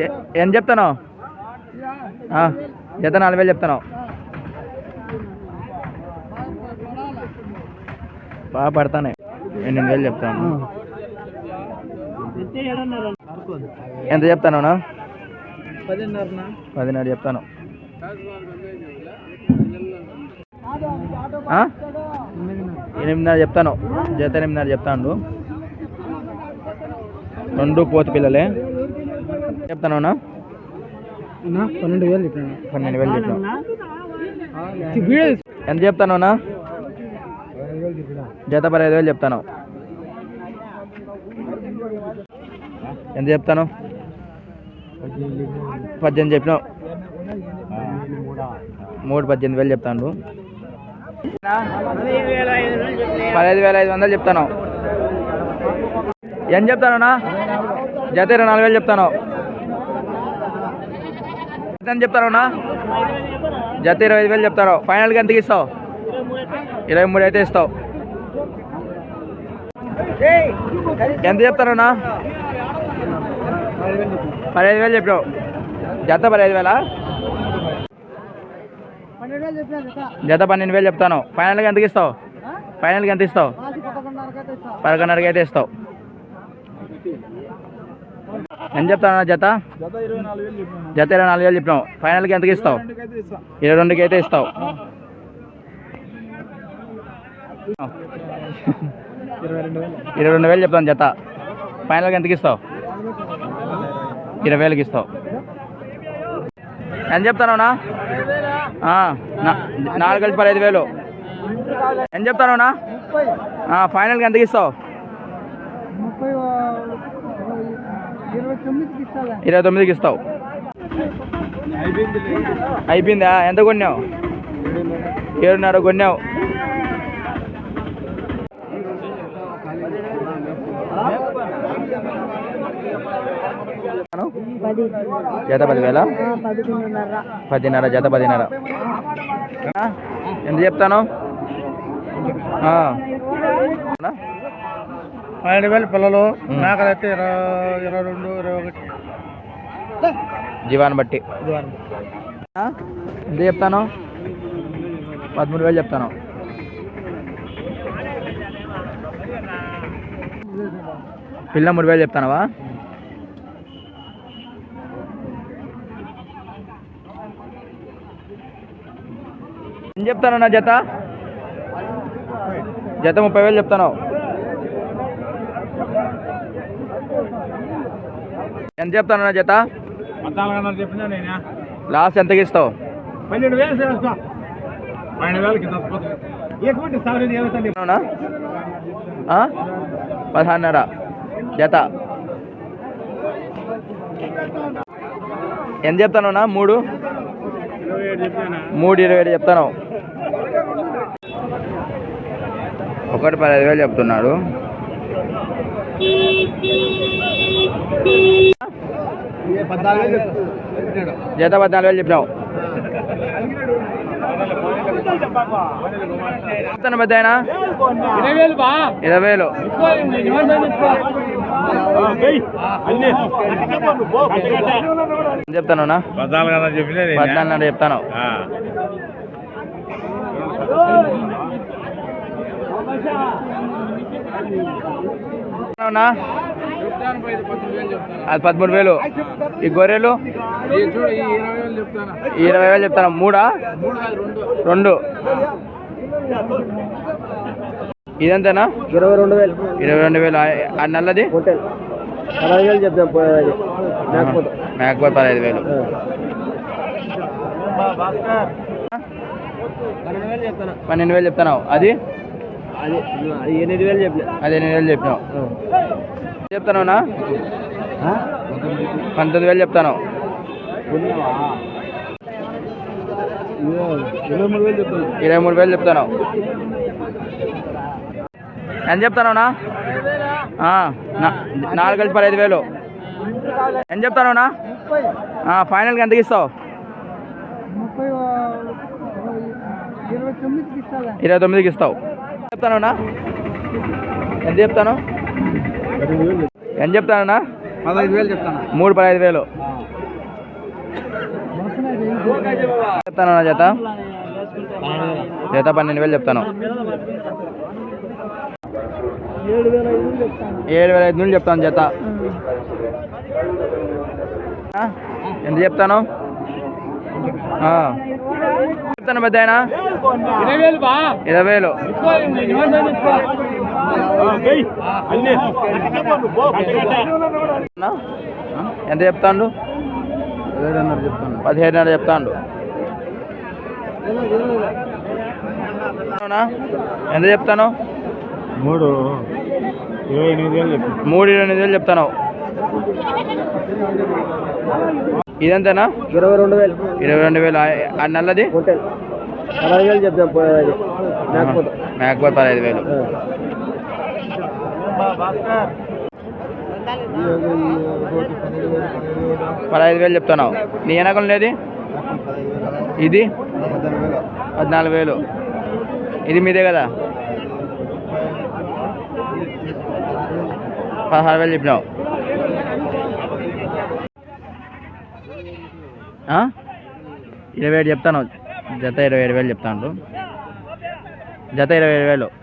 ఏ- ఏం చెప్తాను జత నాలుగు వేలు చెప్తాను బాగా పడతానే. ఎనిమిది వేలు చెప్తాను. ఎంత చెప్తాను పదిన్నర చెప్తాను. ఎనిమిదిన్నర చెప్తాను. జత ఎనిమిదిన్నర చెప్తాను రెండు పోతు పిల్లలే. చెప్తాను పన్నెండు వేలు చెప్పాను. పన్నెండు వేలు చెప్తాను ఎంత చెప్తాను జత పదహైదు వేలు చెప్తాను. ఎంత చెప్తాను? పద్దెనిమిది చెప్పినావు మూడు పద్దెనిమిది వేలు చెప్తాను పదహైదు వేల ఐదు వందలు చెప్తాను. ఎంత చెప్తాను జత ఇరవై నాలుగు వేలు చెప్తాను. ఎంత అన్నా? జత ఇరవై ఐదు వేలు చెప్తారు. ఫైనల్గా ఎంతకి ఇస్తావు? ఇరవై మూడు అయితే ఇస్తావు. ఎంత చెప్తారన్నా పదిహేను వేలు చెప్పావు జత పదిహేను వేలా? జత పన్నెండు వేలు చెప్తాను. ఫైనల్గా ఎంతకి ఇస్తావు? ఫైనల్గా ఎంత ఇస్తావు? పదకొండున్నరకైతే పదకొండున్నరకి అయితే ఇస్తావు. ఎంత చెప్తాను జత? జత ఇరవై నాలుగు వేలు చెప్పినావు. ఫైనల్కి ఎంతకి ఇస్తావు? ఇరవై రెండుకి అయితే ఇస్తావు. ఇరవై రెండు వేలు. చెప్తాను జత. ఫైనల్గా ఎంతకి ఇస్తావు? ఇరవై వేలకి ఇస్తావు. ఎంత చెప్తాను నాలుగు కలిసి పదహైదు వేలు. ఎంత చెప్తాను ముప్పై ఫైనల్గా ఎంతకి ఇస్తావు ముప్పై ఇరవై తొమ్మిదికి ఇస్తావు? అయిపోయిందా. ఎంత కొన్నావు? ఏడున్నర కొన్నావు. జత పదివేల? పదిన్నర జత పదిన్నర. ఎంత చెప్తాను? పన్నెండు వేలు పిల్లలు. మేకలైతే ఇరవై ఇరవై రెండు ఇరవై ఒకటి. జీవాన్ని బట్టి? ఎంత చెప్తాను? పదమూడు వేలు చెప్తాను. పిల్ల మూడు వేలు చెప్తానవా? ఏం చెప్తాను నా జత? జత ముప్పై వేలు చెప్తాను ఎంత చెప్తాను నా జత లాస్ట్ ఎంతకి ఇస్తావు పన్నెండు వేలు? పదహారున్నర. జత. ఎంత చెప్తాను మూడు? మూడు ఇరవై ఏడు చెప్తాను ఒకటి పదహైదు వేలు చెప్తున్నాడు. జత పద్నాలుగు వేలు చెప్పినావు. చెప్తాను పెద్ద ఆయన? ఇరవై వేలు. చెప్తాను పద్నాలుగు చెప్తాను. Thank you. అది పదమూడు వేలు. ఈ గొర్రెలు? ఈ ఇరవై వేలు చెప్తాను? మూడా? రెండు. ఇదంతేనా? ఇరవై రెండు వేలు. ఇరవై రెండు వేలు. ఆ- ఆ నల్లది? పదహైదు వేలు చెప్తాం మేకపోతే. పదహైదు వేలు పన్నెండు వేలు. చెప్తాను పన్నెండు వేలు చెప్తాను? అది? అది అది ఎనిమిది వేలు చెప్పిన. అది ఎనిమిది వేలు చెప్పినావు. చెప్తానునా పంతొమ్మిది వేలు చెప్తాను. ఇరవై మూడు వేలు చెప్తాను. ఇరవై మూడు వేలు చెప్తాను. ఎంత చెప్తానునా నాలుగు కలిసి పదహైదు వేలు. ఎంత చెప్తానునా ముప్పై ఫైనల్గా ఎంతకి ఇస్తావు ఇరవై తొమ్మిదికి ఇస్తావు. చెప్తానునా ఎంత చెప్తాను? ఎంత చెప్తానన్నా? పదహైదు వేలు చెప్తాను? మూడు పదహైదు వేలు. చెప్తాను జత? జత పన్నెండు వేలు చెప్తాను. ఏడు వేల ఐదు నుండి చెప్తాను జత. ఆ? ఎంత చెప్తాను. చెప్తాను పెద్ద ఆయన ఇరవై వేలు? ఎంత చెప్తాండు? పదిహేడున్నర చెప్తాండు? ఎంత చెప్తాను? మూడు ఇరవై ఎనిమిది వేలు మూడు ఇరవై ఎనిమిది వేలు చెప్తాను. ఇదంతేనా? ఇరవై రెండు వేలు. ఇరవై రెండు వేలు? ఆ- నల్లది? హోటల్. పదహైదు వేలు మేకపోతే. పదహైదు వేలు. పదహైదు వేలు చెప్తున్నావు. నీ వెనకం లేదు ఇది? పద్నాలుగు వేలు. ఇది మీదే కదా? పదహారు వేలు చెప్పినావు. ఇరవై ఏడు చెప్తాను. జత ఇరవై ఏడు వేలు చెప్తాను జత ఇరవై ఏడు వేలు.